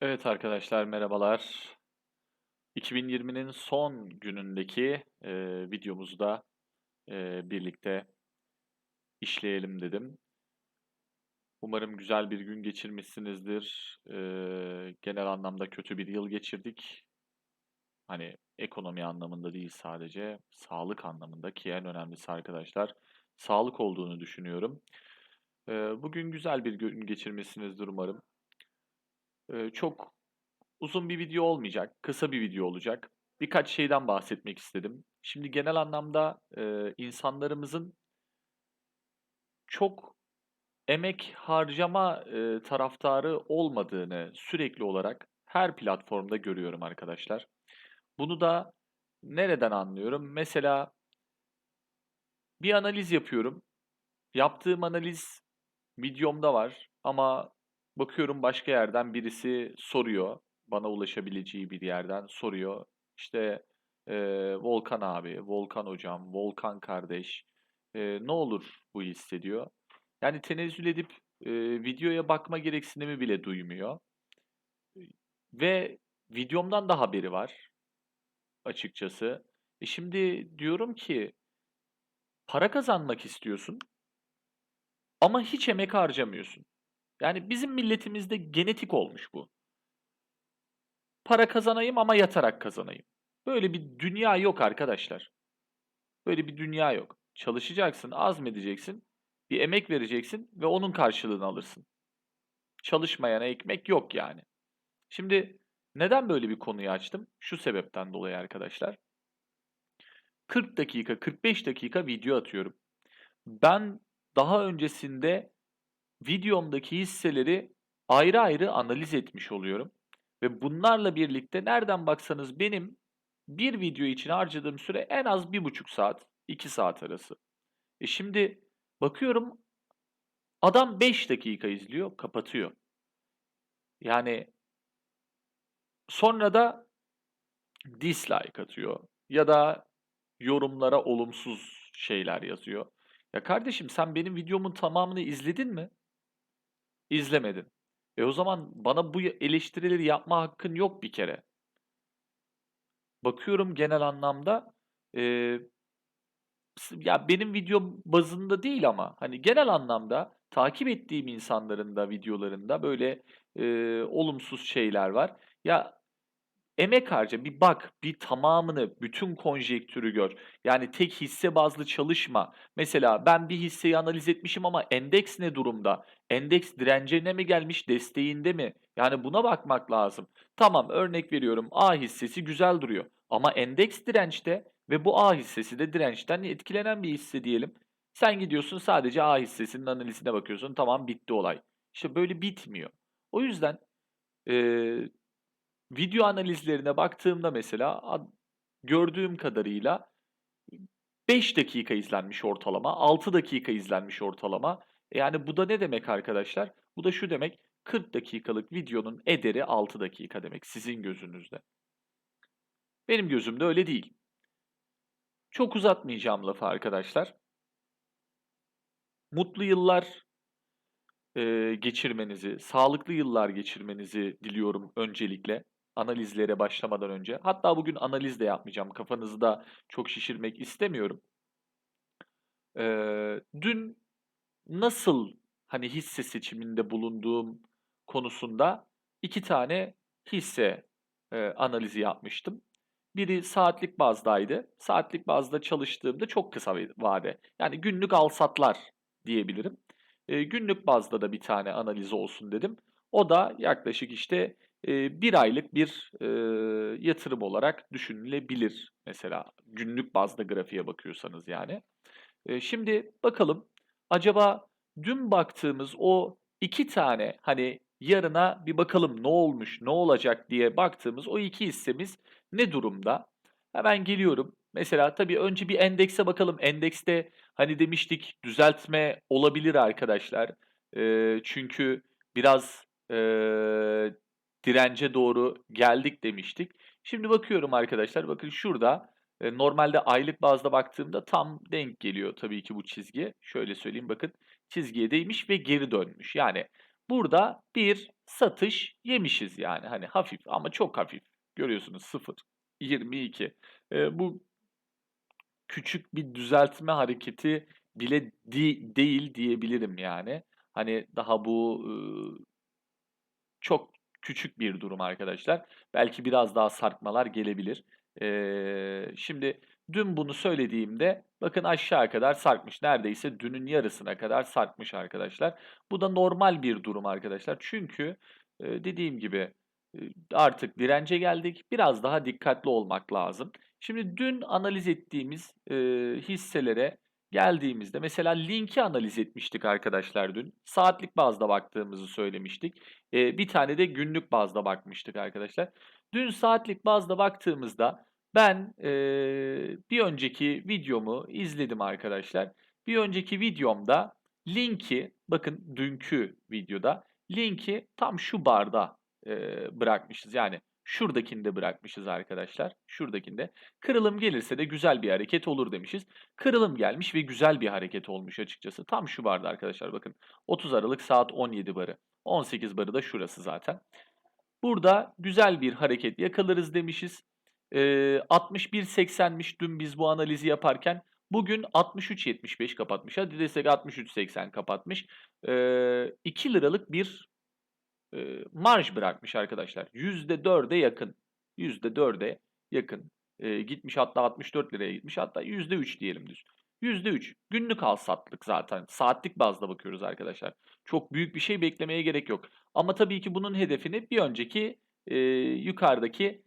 Evet arkadaşlar merhabalar. 2020'nin son günündeki eee, videomuzu da eee, birlikte işleyelim dedim. Umarım güzel bir gün geçirmişsinizdir. Eee, genel anlamda kötü bir yıl geçirdik. Hani ekonomi anlamında değil sadece, sağlık anlamında ki en önemlisi arkadaşlar sağlık olduğunu düşünüyorum. Eee, bugün güzel bir gün geçirmişsinizdir umarım. Çok Uzun bir video olmayacak, kısa bir video olacak. Birkaç şeyden bahsetmek istedim. Şimdi genel anlamda, eee, insanlarımızın çok emek harcama, eee, taraftarı olmadığını sürekli olarak her platformda görüyorum arkadaşlar. Bunu da nereden anlıyorum? Mesela bir analiz yapıyorum. Yaptığım analiz videomda var ama bakıyorum başka yerden birisi soruyor. Bana ulaşabileceği bir yerden soruyor. İşte eee, Volkan abi, Volkan hocam, Volkan kardeş eee, ne olur bu hissediyor. Yani tenezzül edip eee, videoya bakma gereksinimi bile duymuyor. Ve videomdan da haberi var açıkçası. E şimdi diyorum ki para kazanmak istiyorsun ama hiç emek harcamıyorsun. Yani bizim milletimizde genetik olmuş bu. Para kazanayım ama yatarak kazanayım. Böyle bir dünya yok arkadaşlar. Böyle bir dünya yok. Çalışacaksın, azmedeceksin, bir emek vereceksin ve onun karşılığını alırsın. Çalışmayana ekmek yok yani. Şimdi neden böyle bir konuyu açtım? Şu sebepten dolayı arkadaşlar. 40 dakika, 45 dakika video atıyorum. Ben daha öncesinde videomdaki hisseleri ayrı ayrı analiz etmiş oluyorum. Ve bunlarla birlikte nereden baksanız benim bir video için harcadığım süre en az bir buçuk saat, iki saat arası. E şimdi bakıyorum adam 5 dakika izliyor, kapatıyor. Yani sonra da dislike atıyor ya da yorumlara olumsuz şeyler yazıyor. Ya kardeşim sen benim videomun tamamını izledin mi? İzlemedin. E o zaman bana bu eleştirileri yapma hakkın yok bir kere. Bakıyorum genel anlamda s- ya benim video bazında değil ama hani genel anlamda takip ettiğim insanların da videolarında böyle eee, olumsuz şeyler var. Ya Emek harca, bir bak, bir tamamını, bütün konjektürü gör. Yani tek hisse bazlı çalışma. Mesela ben bir hisseyi analiz etmişim ama endeks ne durumda? Endeks direncine mi gelmiş, desteğinde mi? Yani buna bakmak lazım. Tamam, örnek veriyorum A hissesi güzel duruyor. Ama endeks dirençte ve bu A hissesi de dirençten etkilenen bir hisse diyelim. Sen gidiyorsun sadece A hissesinin analizine bakıyorsun. Tamam bitti olay. İşte böyle bitmiyor. O yüzden eee Video analizlerine baktığımda mesela gördüğüm kadarıyla 5 dakika izlenmiş ortalama, 6 dakika izlenmiş ortalama. E, yani bu da ne demek arkadaşlar? Bu da şu demek, 40 dakikalık videonun ederi 6 dakika demek sizin gözünüzde. Benim gözümde öyle değil. Çok uzatmayacağım lafı arkadaşlar. Mutlu yıllar eee, geçirmenizi, sağlıklı yıllar geçirmenizi diliyorum öncelikle analizlere başlamadan önce. Hatta bugün analiz de yapmayacağım. Kafanızı da çok şişirmek istemiyorum. Eee, dün nasıl hani hisse seçiminde bulunduğum konusunda iki tane hisse eee, analizi yapmıştım. Biri saatlik bazdaydı. Saatlik bazda çalıştığımda çok kısa bir vade. Yani günlük alsatlar diyebilirim. Eee, günlük bazda da bir tane analiz olsun dedim. O da yaklaşık işte eee, bir aylık bir eee, yatırım olarak düşünülebilir. Mesela günlük bazda grafiğe bakıyorsanız yani. Eee, şimdi bakalım acaba dün baktığımız o iki tane hani yarına bir bakalım ne olmuş, ne olacak diye baktığımız o iki hissemiz ne durumda? Hemen geliyorum. Mesela tabii önce bir endekse bakalım. Endekste hani demiştik düzeltme olabilir arkadaşlar. Eee, çünkü biraz eee, dirence doğru geldik demiştik. Şimdi bakıyorum arkadaşlar. Bakın şurada e, normalde aylık bazda baktığımda tam denk geliyor tabii ki bu çizgi. Şöyle söyleyeyim bakın çizgiye değmiş ve geri dönmüş. Yani burada bir satış yemişiz yani hani hafif ama çok hafif. Görüyorsunuz 0, 22. Eee, bu küçük bir düzeltme hareketi bile di değil diyebilirim yani. Hani daha bu, çok küçük bir durum arkadaşlar. Belki biraz daha sarkmalar gelebilir. Eee, şimdi dün bunu söylediğimde bakın aşağı kadar sarkmış. Neredeyse dünün yarısına kadar sarkmış arkadaşlar. Bu da normal bir durum arkadaşlar. Çünkü, dediğim gibi, artık dirence geldik. Biraz daha dikkatli olmak lazım. Şimdi dün analiz ettiğimiz, eee, hisselere geldiğimizde mesela Link'i analiz etmiştik arkadaşlar dün. Saatlik bazda baktığımızı söylemiştik. Eee, bir tane de günlük bazda bakmıştık arkadaşlar. Dün saatlik bazda baktığımızda ben, eee, bir önceki videomu izledim arkadaşlar. Bir önceki videomda Link'i bakın dünkü videoda Link'i tam şu barda, eee, bırakmışız. Yani şuradakinde bırakmışız arkadaşlar. Şuradakinde. Kırılım gelirse de güzel bir hareket olur demişiz. Kırılım gelmiş ve güzel bir hareket olmuş açıkçası. Tam şu barda arkadaşlar bakın. 30 Aralık saat 17 barı. 18 barı da şurası zaten. Burada güzel bir hareket yakalarız demişiz. Eee, 61.80'miş dün biz bu analizi yaparken. Bugün 63.75 kapatmış. Hadi desek 63.80 kapatmış. Eee, 2 liralık bir, marj bırakmış arkadaşlar. %4'e yakın. %4'e yakın. Eee, gitmiş hatta 64 liraya gitmiş. Hatta %3 diyelim düz. %3. Günlük al satlık zaten. Saatlik bazda bakıyoruz arkadaşlar. Çok büyük bir şey beklemeye gerek yok. Ama tabii ki bunun hedefini bir önceki, eee, yukarıdaki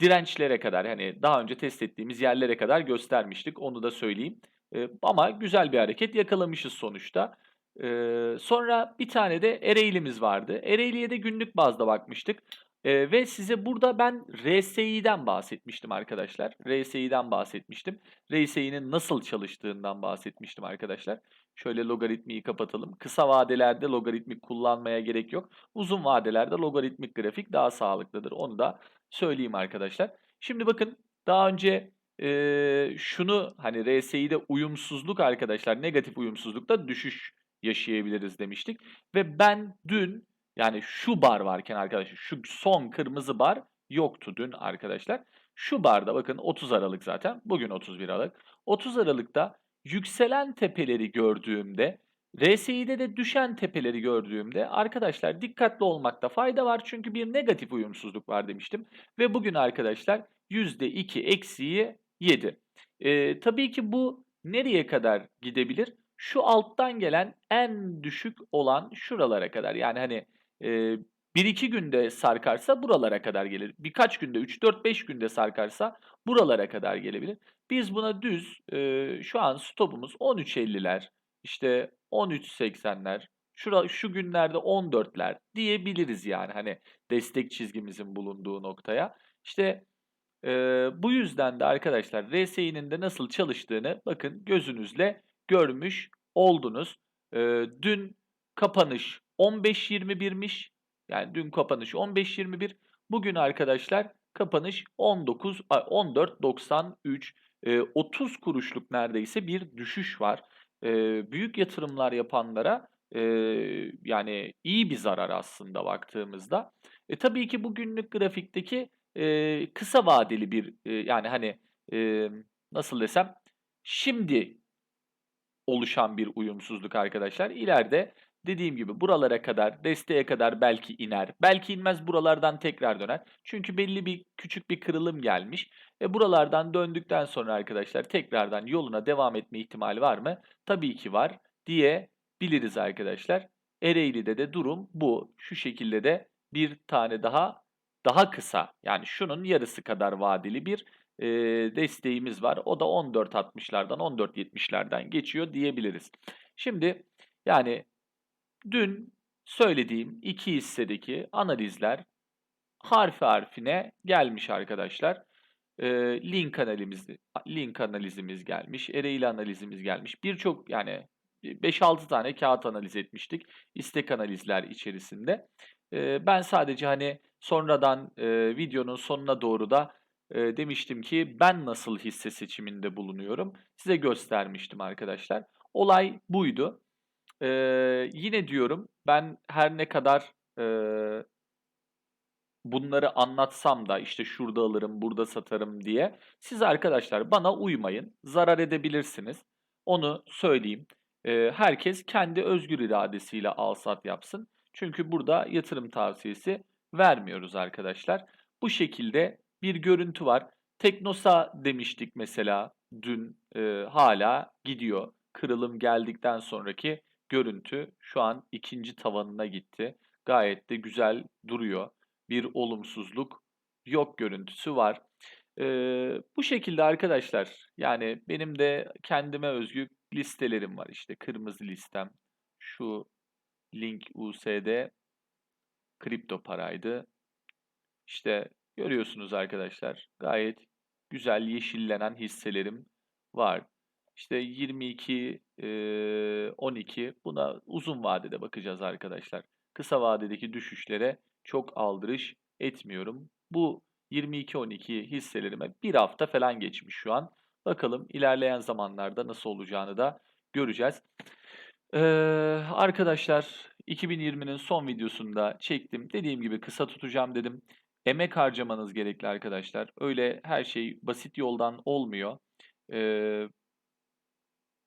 dirençlere kadar, hani, daha önce test ettiğimiz yerlere kadar göstermiştik. Onu da söyleyeyim. Eee, ama güzel bir hareket yakalamışız sonuçta. Eee, sonra bir tane de Ereğli'miz vardı. Ereğli'ye de günlük bazda bakmıştık. Eee, ve size burada ben RSI'den bahsetmiştim arkadaşlar. RSI'den bahsetmiştim. RSI'nin nasıl çalıştığından bahsetmiştim arkadaşlar. Şöyle logaritmiyi kapatalım. Kısa vadelerde logaritmik kullanmaya gerek yok. Uzun vadelerde logaritmik grafik daha sağlıklıdır. Onu da söyleyeyim arkadaşlar. Şimdi bakın daha önce, eee, şunu hani RSI'de uyumsuzluk arkadaşlar negatif uyumsuzlukta düşüş yaşayabiliriz demiştik. Ve ben dün yani şu bar varken arkadaşlar şu son kırmızı bar yoktu dün arkadaşlar. Şu barda bakın 30 Aralık zaten. Bugün 31 Aralık. 30 Aralık'ta yükselen tepeleri gördüğümde, RSI'de de düşen tepeleri gördüğümde arkadaşlar dikkatli olmakta fayda var. Çünkü bir negatif uyumsuzluk var demiştim. Ve bugün arkadaşlar %2 eksiği yedi. Eee, tabii ki bu nereye kadar gidebilir? Şu alttan gelen en düşük olan şuralara kadar. Yani hani, eee, 1-2 günde sarkarsa buralara kadar gelir. Birkaç günde 3-4-5 günde sarkarsa buralara kadar gelebilir. Biz buna düz, eee, şu an stopumuz 13.50'ler, işte 13.80'ler, şura şu günlerde 14'ler diyebiliriz yani hani destek çizgimizin bulunduğu noktaya. İşte, eee, bu yüzden de arkadaşlar RSI'nin de nasıl çalıştığını bakın gözünüzle görmüş oldunuz. Eee, dün kapanış 15.21'miş. Yani dün kapanış 15.21. Bugün arkadaşlar kapanış 19 ay 14.93. Eee, 30 kuruşluk neredeyse bir düşüş var. Eee, büyük yatırımlar yapanlara, eee, yani iyi bir zarar aslında baktığımızda. E, tabii ki bu günlük grafikteki, eee, kısa vadeli bir, eee, yani hani, emm, nasıl desem, şimdi oluşan bir uyumsuzluk arkadaşlar. İleride dediğim gibi buralara kadar, desteğe kadar belki iner. Belki inmez buralardan tekrar döner. Çünkü belli bir küçük bir kırılım gelmiş. E, buralardan döndükten sonra arkadaşlar tekrardan yoluna devam etme ihtimali var mı? Tabii ki var diyebiliriz arkadaşlar. Ereğli'de de durum bu. Şu şekilde de bir tane daha, daha kısa yani şunun yarısı kadar vadeli bir, eee, desteğimiz var. O da 14.60'lardan 14.70'lerden geçiyor diyebiliriz. Şimdi yani dün söylediğim 2 hissedeki analizler harfi harfine gelmiş arkadaşlar. Eee, link analizimiz link analizimiz gelmiş, Ereğli analizimiz gelmiş. Birçok yani 5-6 tane kağıt analiz etmiştik istek analizler içerisinde. Eee, ben sadece hani sonradan, eee, videonun sonuna doğru da, eee, demiştim ki ben nasıl hisse seçiminde bulunuyorum size göstermiştim arkadaşlar. Olay buydu. Eee, yine diyorum ben her ne kadar, eee bunları anlatsam da, işte, şurada alırım, burada satarım diye, siz arkadaşlar bana uymayın, zarar edebilirsiniz. Onu söyleyeyim. Eee, herkes kendi özgür iradesiyle al-sat yapsın. Çünkü burada yatırım tavsiyesi vermiyoruz arkadaşlar. Bu şekilde bir görüntü var. Teknosa demiştik mesela dün, eee, hâlâ gidiyor. Kırılım geldikten sonraki görüntü şu an 2'nci tavanına gitti. Gayet de güzel duruyor. Bir olumsuzluk yok görüntüsü var. Eee, bu şekilde arkadaşlar. Yani benim de kendime özgü listelerim var. İşte kırmızı listem, şu Link USD kripto paraydı. İşte görüyorsunuz arkadaşlar. Gayet güzel yeşillenen hisselerim var. İşte 22, eee, 12 buna uzun vadede bakacağız arkadaşlar. Kısa vadedeki düşüşlere çok aldırış etmiyorum. Bu 22-12 hisselerime 1 hafta falan geçmiş şu an. Bakalım ilerleyen zamanlarda nasıl olacağını da göreceğiz. Eee, arkadaşlar 2020'nin son videosunda çektim. Dediğim gibi kısa tutacağım dedim. Emek harcamanız gerekli arkadaşlar. Öyle her şey basit yoldan olmuyor. Eee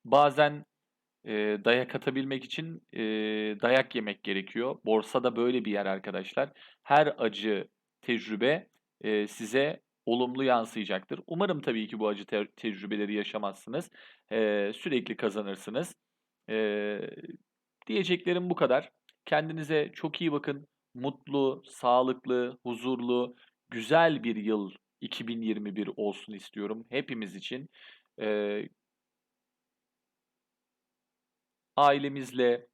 bazen, eee, dayak atabilmek için, eee, dayak yemek gerekiyor. Borsa da böyle bir yer arkadaşlar. Her acı tecrübe, eee, size olumlu yansıyacaktır. Umarım tabii ki bu acı te tecrübeleri yaşamazsınız. Eee, sürekli kazanırsınız. Eee, diyeceklerim bu kadar. Kendinize çok iyi bakın. Mutlu, sağlıklı, huzurlu, güzel bir yıl 2021 olsun istiyorum hepimiz için. Eee ailemizle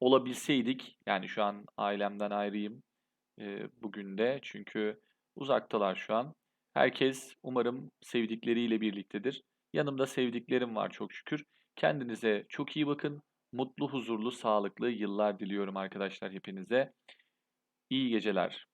olabilseydik, yani şu an ailemden ayrıyım, eee, bugün de çünkü uzaktalar şu an. Herkes umarım sevdikleriyle birliktedir. Yanımda sevdiklerim var çok şükür. Kendinize çok iyi bakın. Mutlu, huzurlu, sağlıklı yıllar diliyorum arkadaşlar hepinize. İyi geceler.